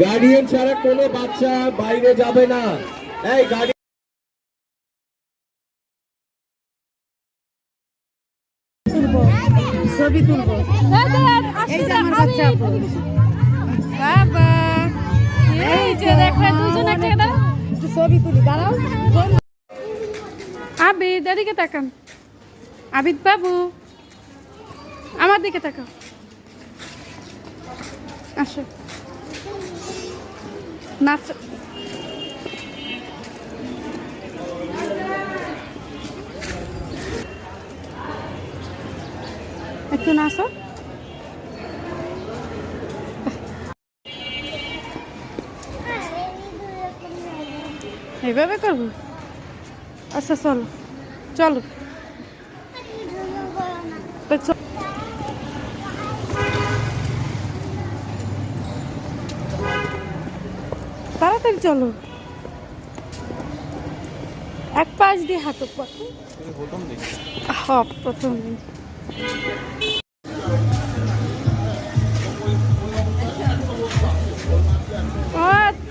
Guardian ছাড়া কোনো বাচ্চা বাইরে যাবে না। এই গাড়ি ছবি তুলবো। এই যে আমার বাচ্চা বাবা এই যে দেখো দুজন একটা দাও একটু ছবি তুলি দাঁড়াও। আবিদ এদিকে তাকান। আবিদ বাবু আমার দিকে তাকাও। আসো। নাচ একটু নাচো এইভাবে করব? আচ্ছা চলো। চলো। তাড়াতাড়ি চলো। এক পাশ দিয়ে হাঁটো হ্যাঁ প্রথম দিন।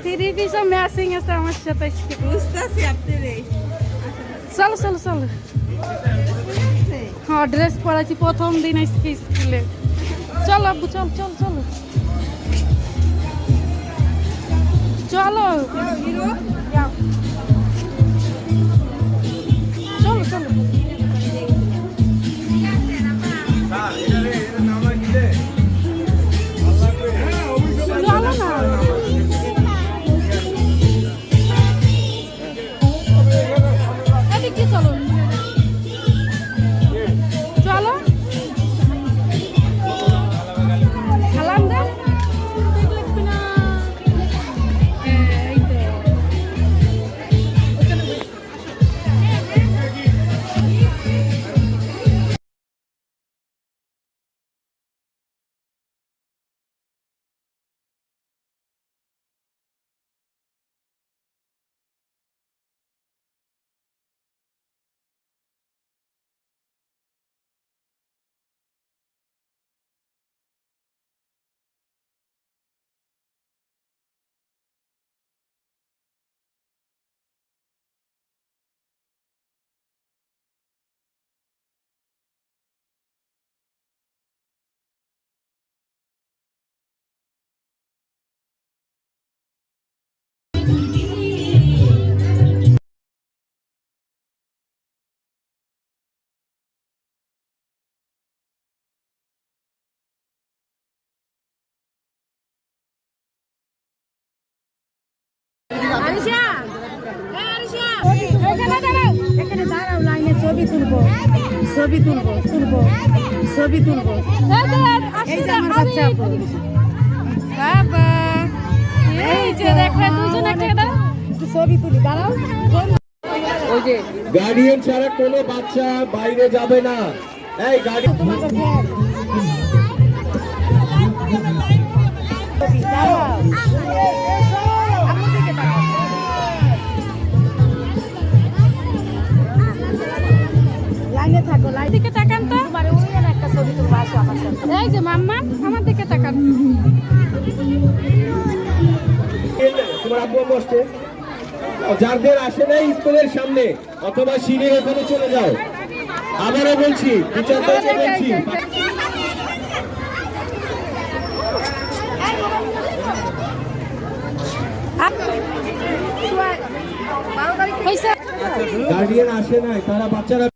থ্রি পিসও ম্যাচিং আছে আমার সাথে। বুঝতেছি চলো চলো চলো। হ্যাঁ ড্রেস পরাইছি প্রথম দিন আজকে স্কুলে। চল আব্বু চল চলো চলো। চলো। এখানে দাঁড়াও লাইনে ছবি তুলবো। ছবি তুলবো তুলবো। ছবি তুলবো। এই যে আমার বাচ্চা আপু। বাবা এই যে দেখো দুজন একটা দাও ছবি তুলি দাঁড়াও। ওই যে গার্ডিয়ান ছাড়া কোনো বাচ্চা বাইরে যাবে না। এই গাড়ি দাঁড়াও। লাইনে দিকে তাকান তো। তোমার ওই একটা ছবি তুলবো আসো আমার সাথে। এই যে মাম্মা আমার দিকে তাকান। তোমার আব্বু আম্মু যাদের আসে নাই স্কুলের সামনে অথবা সিঁড়ির ওখানে চলে যাও। আবারও বলছি টিচারদেরকে বলছি। গার্ডিয়ান আসে নাই তারা বাচ্চারা